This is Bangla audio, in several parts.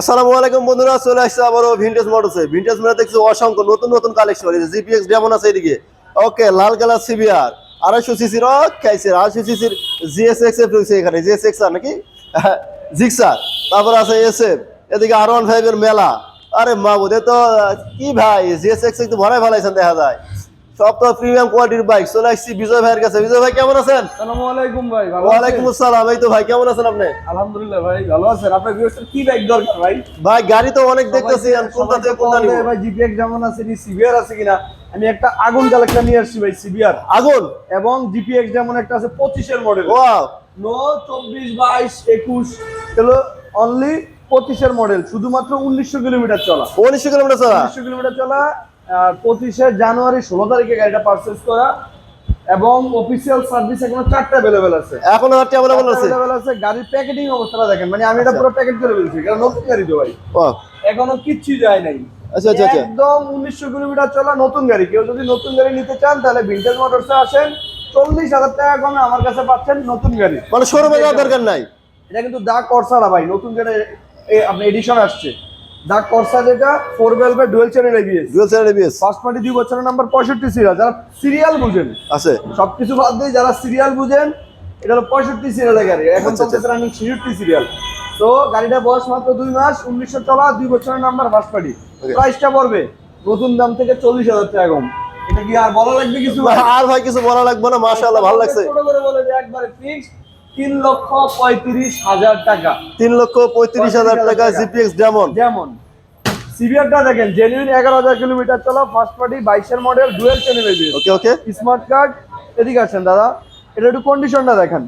আসসালামু আলাইকুম বন্ধুরা, চলে আসছে আবারও ভিন্টেজ মোটরসে ভিন্টেজ মোটর দেখছি অসংখ্য নতুন নতুন কালেকশন জিপিএক্স যেমন আছে এদিকে। ওকে লাল কালার সিবিআর আড়াইশো সিসির খাইছে আড়াইশো সিসির জিএসএক্স এফ রয়েছে এখানে। জিএসএক্স আর নাকি? জিক্সার তারপর আছে এস এফ এদিকে আর ওয়ান ফাইভের মেলা। আরে মা বোধে তো কি ভাই? জিএসএক্স একটু ভরাই ফেলাইছেন, দেখা যায়। সব তো প্রিমিয়াম কোয়ালিটির বাইক চলে আসছি বিজয় ভাইয়ের কাছে। বিজয় ভাই কেমন আছেন? আসসালামু আলাইকুম ভাই ভালো ওয়ালাইকুম আসসালাম। এই তো ভাই কেমন আছেন আপনি? আলহামদুলিল্লাহ ভাই ভালো আছেন? আপনার ভিউয়ার্সের কি বাইক দরকার ভাই? ভাই গাড়ি তো অনেক দেখতেছি। আমি কোনটা থেকে কোনটা নিব? ভাই জিপিএক্স যেমন আছে নি সিবিআর আছে কিনা? আমি একটা আগুন কালেকশন নিয়ে আসছি ভাই সিবিআর আগুন? এবং জিপিএক্স যেমন একটা আছে 25 এর মডেল ওয়াও। নো 24 22 21 হলো অনলি 25 এর মডেল শুধুমাত্র 1900 কিলোমিটার চলা। উনিশশো কিলোমিটার চলা? 1900 কিলোমিটার চলা পঁচিশে জানুয়ারি ষোলো তারিখে গাড়িটা পারচেস করা এবং অফিসিয়াল সার্ভিস এখন চারটা অ্যাভেলেবেল আছে। এখন চারটা অ্যাভেলেবেল আছে? অ্যাভেলেবেল আছে। গাড়ির প্যাকেটিং অবস্থাটা দেখেন মানে আমি এটা আচ্ছা। পুরো প্যাকেট করে ফেলছি কারণ নতুন গাড়ি তো ভাই। এখনও কিচ্ছু যায় নাই। আচ্ছা, আচ্ছা আচ্ছা একদম উনিশশো কিলোমিটার চলা নতুন গাড়ি। কেউ যদি নতুন গাড়ি নিতে চান তাহলে ভিন্টেজ মোটরসে আসেন। চল্লিশ হাজার টাকা কমে আমার কাছে পাচ্ছেন নতুন গাড়ি। মানে শোরুমে যাওয়ার দরকার নাই? এটা কিন্তু দা করসারা ভাই নতুন গাড়ি আপনি এডিশন আসছে। দা করসা যেটা four velvet dual channel ABS dual sir ABS first party দুই বছরের নাম্বার পঁয়ষট্টি সিরিয়াল যারা সিরিয়াল বুঝেন। আছে। সবকিছু বাদ দিয়ে যারা সিরিয়াল বুঝেন এটা হলো পঁয়ষট্টি সিরিয়ালের গাড়ি। এখন আচ্ছা। চলতেছে রানিং ছিষট্টি সিরিয়াল তো গাড়িটা বয়স মাত্র দুই মাস উনিশশো চলা দুই বছরের নাম্বার ফার্স্ট পার্টি. প্রাইসটা পড়বে নতুন দাম থেকে চল্লিশ হাজার টাকা কম। এটা কি আর বলা লাগবে কিছু? আর ভাই কিছু বলা লাগবে না মাশাআল্লাহ ভালো লাগছে। করে বলে যে একবারে ফিক্স তিন লক্ষ পঁয়ত্রিশ হাজার টাকা। তিন লক্ষ পঁয়ত্রিশ হাজার টাকা জিপিএক্স যেমন যেমন সিভিয়ারটা দেখেন জেনুইন এগারো হাজার কিলোমিটার চলা ফার্স্ট পার্টি বাইশের model dual channel okay okay smart card এদিকে আসেন দাদা। এটা একটু কন্ডিশনটা দেখেন।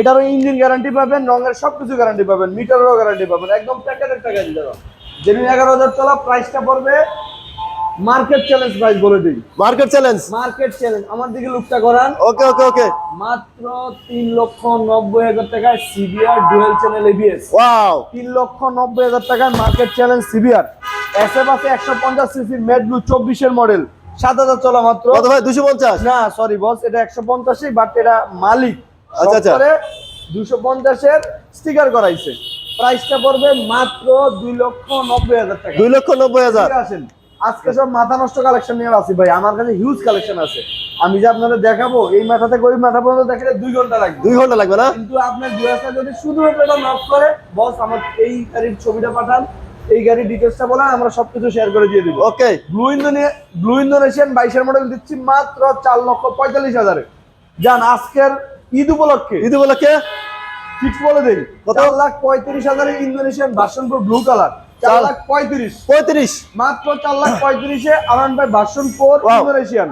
এটারও ইঞ্জিন গ্যারান্টি পাবেন রঙের সবকিছু গ্যারান্টি পাবেন মিটারেরও গ্যারান্টি পাবেন একদম প্যাকেটের টাকা দিয়ে দেওয়া জেনুইন এগারো হাজার চলা প্রাইসটা পড়বে মার্কেট চ্যালেঞ্জ প্রাইস বলে দিই। মার্কেট চ্যালেঞ্জ মার্কেট চ্যালেঞ্জ আমার দিকে লুকটা করান। ওকে ওকে ওকে মাত্র তিন লক্ষ নব্বই হাজার টাকায় CBR dual channel ABS wow তিন লক্ষ নব্বই হাজার টাকায় মার্কেট চ্যালেঞ্জ সিবিআর এসএফ আছে একশো পঞ্চাশ সিসির চব্বিশের মডেল সাত হাজার চলা মাত্র। কত ভাই? দুশো পঞ্চাশ? না সরি বস এটা একশো পঞ্চাশই বাট এটা মালিক। আচ্ছা, আচ্ছা। দুশো পঞ্চাশের স্টিকার করাইছে। প্রাইসটা পড়বে মাত্র দুই লক্ষ নব্বই হাজার টাকা। দুই লক্ষ নব্বই হাজার। আছেন আজকে সব মাথা নষ্ট কালেকশন নিয়ে আসি ভাই আমার কাছে হিউজ কালেকশন আছে। আমি যে আপনাদের দেখাবো এই মাথা থেকে ওই মাথা পর্যন্ত দেখালে দুই ঘণ্টা লাগবে। দুই ঘণ্টা লাগবে না? কিন্তু আপনার দুয়াসা যদি শুধুমাত্র এটা নক করে বস আমার এই গাড়ির ছবিটা পাঠান এই গাড়ির ডিটেলসটা বলেন আমরা সবকিছু শেয়ার করে দিয়ে দিব। Okay blue Indonesian blue Indonesian বাইশের মডেল দিচ্ছি মাত্র চার লক্ষ পঁয়তাল্লিশ হাজারে। যান আজকের ঈদ উপলক্ষে ঈদ উপলক্ষে? ফিক্স বলে দেই কত? লাখ পঁয়ত্রিশ হাজারে ইন্দোনেশিয়ান ভার্সন ব্লু কালার চার লাখ পঁয়ত্রিশ। পঁয়ত্রিশ। মাত্র চার লাখ পঁয়ত্রিশে আরান ভাই ভার্সন ফোর Wow. ইন্দোনেশিয়ান।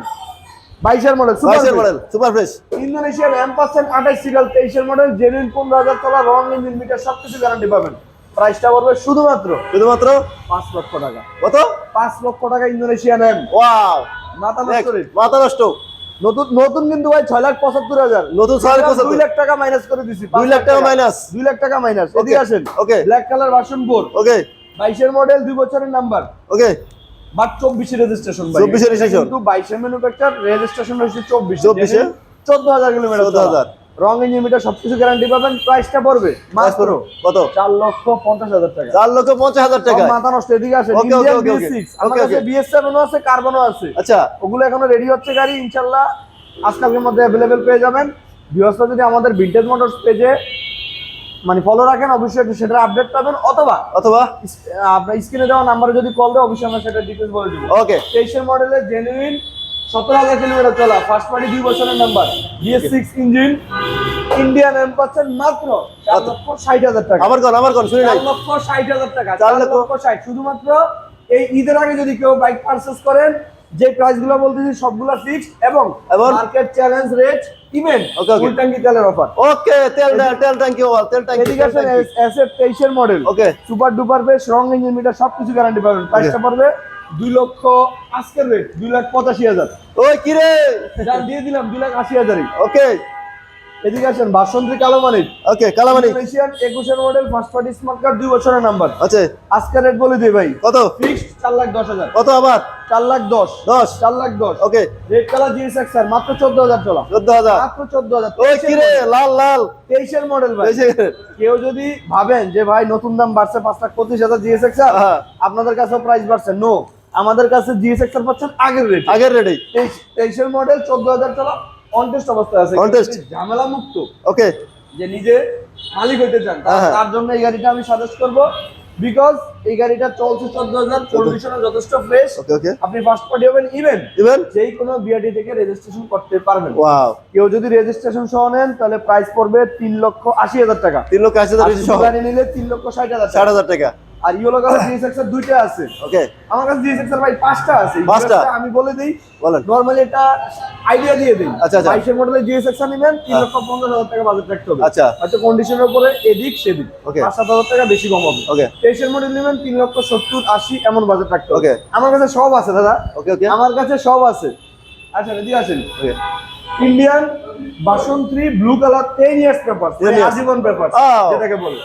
বাইশের model model super fresh Indonesian M percent আঠাইশ সিরিয়াল তেইশের মডেল জেনুইন পনেরো হাজার তলা রং ইঞ্জিন মিটার সবকিছু গ্যারান্টি পাবেন। প্রাইসটা পড়বে শুধুমাত্র শুধুমাত্র পাঁচ লক্ষ টাকা। কত? পাঁচ লক্ষ টাকা ইন্দোনেশিয়ান এম ওয়াও মাথা নষ্ট রেট মাথা নষ্ট। নতুন নতুন কিন্তু ভাই ছয় লাখ পঁচাত্তর হাজার। নতুন ছয় লাখ দুই লাখ টাকা মাইনাস করে দিছি দুই লাখ টাকা minus। দুই লাখ টাকা মাইনাস এদিকে আসেন। okay. Black colour version four okay বাইশের মডেল দুই বছরের নাম্বার ওকে বাট চব্বিশে রেজিস্ট্রেশন 24 এর registration। কিন্তু বাইশের ম্যানুফ্যাকচার রেজিস্ট্রেশন হয়েছে চব্বিশ। 24 এ? চোদ্দ হাজার কিলোমিটার 14,000 রং ইঞ্জিন মিটার সবকিছু গ্যারান্টি পাবেন। প্রাইসটা পড়বে। মাত্র কত? চার লক্ষ পঞ্চাশ হাজার টাকা। চার লক্ষ পঞ্চাশ হাজার টাকা মাথা নষ্ট এদিকে okay. আমার কাছে বিএস সেভেনও আছে কার্বনও আছে। আচ্ছা। ওগুলো এখনও রেডি হচ্ছে গাড়ি ইনশাল্লাহ। আজকালকের মধ্যে অ্যাভেলেবেল পেয়ে যাবেন। ভিউয়ার্সরা যদি আমাদের ভিন্টেজ মোটরস পেজে মানে ফলো রাখেন অবশ্যই একটু সেটার আপডেট পাবেন অথবা অথবা? আপনার স্ক্রিনে দেওয়া নাম্বারে যদি কল দেয় অবশ্যই আমরা সেটা ডিটেলস বলে দিব। ওকে তেইশের মডেলের জেনুইন সতেরো হাজার কিলোমিটার চলা ফার্স্ট পার্টি দুই বছরের number BS six engine Indian M পাচ্ছেন মাত্র চার কত? লক্ষ ষাট হাজার টাকা। আমার কোন আমার কোন শুনি চার লক্ষ ষাট হাজার টাকা চার লক্ষ। ষাট। শুধুমাত্র এই ঈদের আগে যদি কেউ বাইক পারচেস করেন যে প্রাইসগুলো বলতেছি সবগুলা ফিক্সড এবং? Market challenge rate event. Full ট্যাঙ্কি তেলের অফার ওকে তেল তেল ট্যাঙ্কি অফার তেল ট্যাঙ্কি এদিকে আছে এসএফ এর মডেল ওকে সুপার ডুপার বেশ রং ইঞ্জিন মিটার সবকিছু গ্যারান্টি পাবেন। প্রাইসটা পড়বে দুই লক্ষ আজকের রেট দুই লাখ পঁচাশি হাজার। ওই কি রে জান দিয়ে দিলাম দুই লাখ আশি হাজারই। ওকে এদিকে আসেন বাসন্তী কালো মানিক ওকে কালামানি ইন্দোনেশিয়ান একুশের model first party smart card দুই বছরের নাম্বার আছে। আজকে রেট বলে দিই ভাই। কত? ফিক্সড চার লাখ দশ হাজার। কত আবার? চার লাখ দশ। দশ। চার লাখ দশ। Okay red colour GS XR মাত্র চোদ্দ হাজার চলা। চোদ্দ হাজার। মাত্র চোদ্দ হাজার। ওই কিরে লাল লাল। তেইশের মডেল ভাই। কেউ যদি ভাবেন যে ভাই নতুন দাম বাড়ছে পাঁচ লাখ পঁচিশ হাজার জিএস এক্সার হ্যাঁ। আপনাদের কাছেও প্রাইস বাড়ছে। নো আমাদের কাছে জিএস এক্সার পাচ্ছেন আগের রেট আগের রেডি তেইশের মডেল চোদ্দ হাজার চলা। অনটেস্ট অবস্থায় আছে। test। ঝামেলা মুক্ত। ওকে যে নিজে মালিক হইতে চান তার- হ্যাঁ। জন্য এই গাড়িটা আমি সাজেস্ট করব। বিকজ এই গাড়িটা চলছে চোদ্দ হাজার কন্ডিশনে যথেষ্ট ফ্রেশ আপনি ফার্স্ট পার্টি হবেন ইভেন ইভেন যেই কোনো বিআরটি থেকে রেজিস্ট্রেশন করতে পারবেন। কেউ যদি রেজিস্ট্রেশন সহ নেন তাহলে প্রাইস পড়বে তিন লক্ষ আশি হাজার টাকা। তিন লক্ষ আশি হাজার গাড়ি নিলে তিন লক্ষ ষাট হাজার ষাট হাজার টাকা। আর ইয়েলো কালার জিএসএক্স এর দুইটা আছে। ওকে। আমার কাছে জিএসএক্স এর ভাই পাঁচটা আছে। পাঁচটা? আমি বলে দিই বলেন। নরমালি এটা আইডিয়া দিয়ে দিই। আচ্ছা, আচ্ছা। বাইশের মডেলের জিএসএক্স নেবেন তিন লক্ষ পঞ্চাশ হাজার টাকা বাজেট রাখতে হবে। আচ্ছা। হয়তো কন্ডিশনের উপরে এদিক সেদিক। Okay. পাঁচ সাত হাজার টাকা বেশি কম হবে। ওকে। তেইশের মডেল নেবেন তিন লক্ষ সত্তর আশি এমন বাজেট রাখতে হবে। Okay. আমার কাছে সব আছে দাদা। ওকে ওকে। আমার কাছে সব আছে। আচ্ছা এদিকে আসেন ওকে। ইন্ডিয়ান বাসন্তী blue colour ten years paper 10 আজীবন পেপার Oh. যেটাকে বলে।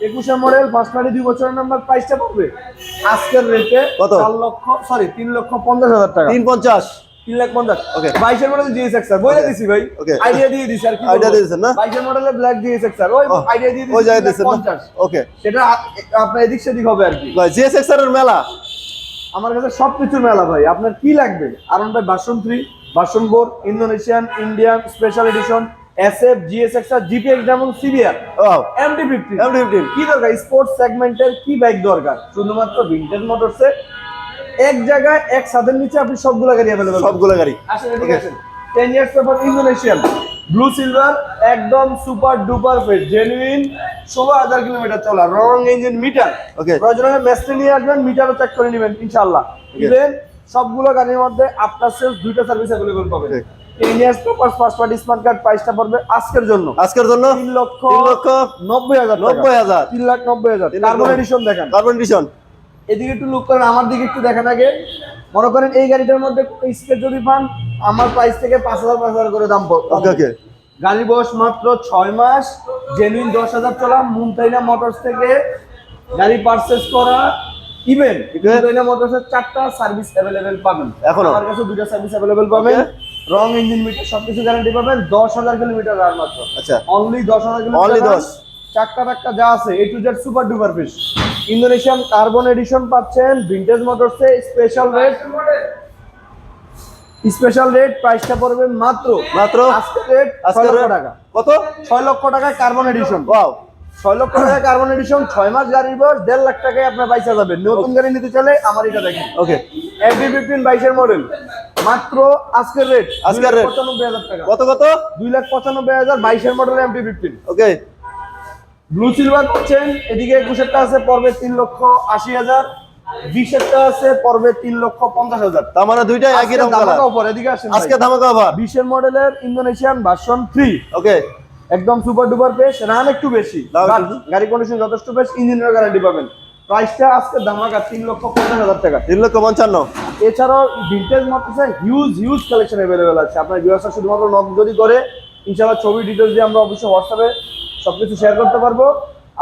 একুশে মডেল ফার্স্ট পার্টি দুই বছরের নাম্বার প্রাইসটা পড়বে আজকের রেটে কত? চার লক্ষ সরি তিন লক্ষ পঞ্চাশ হাজার টাকা। তিন পঞ্চাশ? তিন লাখ পঞ্চাশ। Okay. বাইশের মডেল জিএস এক্সার বলে দিছি ভাই। Okay. আইডিয়া দিয়ে দিছি আর কি না? বাইশের ব্ল্যাক জিএস ওই Oh, আইডিয়া দিয়ে দিছি ওই জায়গায় তিন না? পঞ্চাশ। ওকে সেটা আপনার এদিক সেদিক হবে আর কি। ভাই মেলা। আমার কাছে সবকিছু মেলা ভাই আপনার কি লাগবে? আরন ভাই বাসন থ্রি বাসন bore Indonesian Indian special edition SF GSX R GPX যেমন CBR MT fifty MD fifteen কি দরকার? স্পোর্টস সেগমেন্টের কি বাইক দরকার? শুধুমাত্র ভিন্টেজ মোটরসে এক জায়গায় এক ছাদের নিচে আপনি সবগুলো গাড়ি অ্যাভেলেবল সবগুলো গাড়ি। আসেন এদিকে আসেন। Ten years paper Indonesian blue silver একদম সুপার ডুপার ফেট জেনুইন ষোলো হাজার কিলোমিটার চলা রং ইঞ্জিন মিটার Okay. প্রয়োজন মেসটি নিয়ে আসবেন মিটারও চেক করে নেবেন ইনশাল্লাহ. ইভেন সবগুলো গাড়ির মধ্যে আফটার সেলস দুইটা সার্ভিস অ্যাভেলেবল পাবেন। Years paper first party smart card প্রাইসটা পড়বে আজকের জন্য। আজকের জন্য? তিন লক্ষ তিন লক্ষ নব্বই হাজার নব্বই হাজার। তিন লাখ নব্বই হাজার। তিন লাখ কার্বন। এডিশন দেখেন। কার্বন এডিশন এদিকে একটু লুক করেন আমার দিকে একটু দেখেন আগে। মনে করেন এই গাড়িটার মধ্যে যদি পান আমার প্রাইস থেকে পাঁচ হাজার পাঁচ হাজার করে দাম পড়বে। ওকে ওকে গাড়ির বয়স মাত্র ছয় মাস জেনুইন দশ হাজার চলা মুনতাইনা মোটরস থেকে গাড়ি পারচেস করা ইভেন মুনতাইনা মোটরসের চারটা সার্ভিস অ্যাভেলেবেল পাবেন। এখনও? আমার কাছে দুটা সার্ভিস অ্যাভেলেবেল পাবেন। রং ইঞ্জিন মিটার সবকিছু গ্যারান্টি পাবেন দশ হাজার কিলোমিটার আর মাত্র। আচ্ছা। অনলি দশ হাজার কিলোমিটার Only run, 10 চাক্কা টাক্কা যা আছে A to Z super duper fees Indonesian carbon edition পাচ্ছেন ভিন্টেজ মোটরসে স্পেশাল রেট স্পেশাল রেট প্রাইসটা পড়বে মাত্র। মাত্র? আজকের রেট ছয় লক্ষ টাকা। কত? ছয় লক্ষ টাকায় কার্বন এডিশন ওয়াও ছয় লক্ষ টাকায় কার্বন এডিশন ছয় মাস গাড়ির বয়স দেড় লাখ টাকায় আপনার পয়সা যাবে। নতুন গাড়ি নিতে চলে আমার এটা দেখেন। ওকে এফবি ফিফটিন বাইশের মডেল মাত্র আজকের রেট আজকের rate। পঁচানব্বই টাকা। কত কত? দুই লাখ পঁচানব্বই হাজার বাইশের model MP fifteen okay. Blue silver পাচ্ছেন এদিকে একুশেরটা আছে পর্বে তিন লক্ষ আশি হাজার। বিশেরটা আছে লক্ষ পঞ্চাশ হাজার। তার মানে একই রকম এদিকে আসেন আজকে ধামাকা অফার বিশের মডেলের ইন্দোনেশিয়ান ভার্সন থ্রি ওকে। একদম সুপার ডুপার পেস রান একটু বেশি। গাড়ি কন্ডিশন যথেষ্ট বেশ ইঞ্জিনের গ্যারান্টি পাবেন। প্রাইসটা আজকে ধামাকা তিন লক্ষ পঞ্চাশ হাজার টাকা। তিন লক্ষ পঞ্চান্ন। এছাড়াও ভিন্টেজ মোটরসে হিউজ হিউজ কালেকশন অ্যাভেলেবেল আছে। আপনার ভিউয়ার্সরা শুধুমাত্র নক যদি করে ইনশাআল্লাহ ছবি ডিটেলস দিয়ে আমরা অবশ্যই হোয়াটসঅ্যাপে সবকিছু শেয়ার করতে পারব।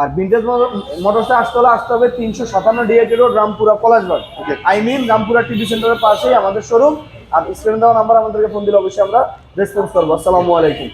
আর ভিন্টেজ মোটরসে আসতে হলে আসতে হবে তিনশো সাতান্ন DIT road Rampura Palashbag. I mean Rampura TV সেন্টারের পাশেই আমাদের শোরুম আর স্ক্রিনে দেওয়া নাম্বার আমাদেরকে ফোন দিলে অবশ্যই আমরা রেসপন্স করব। আসসালামু আলাইকুম।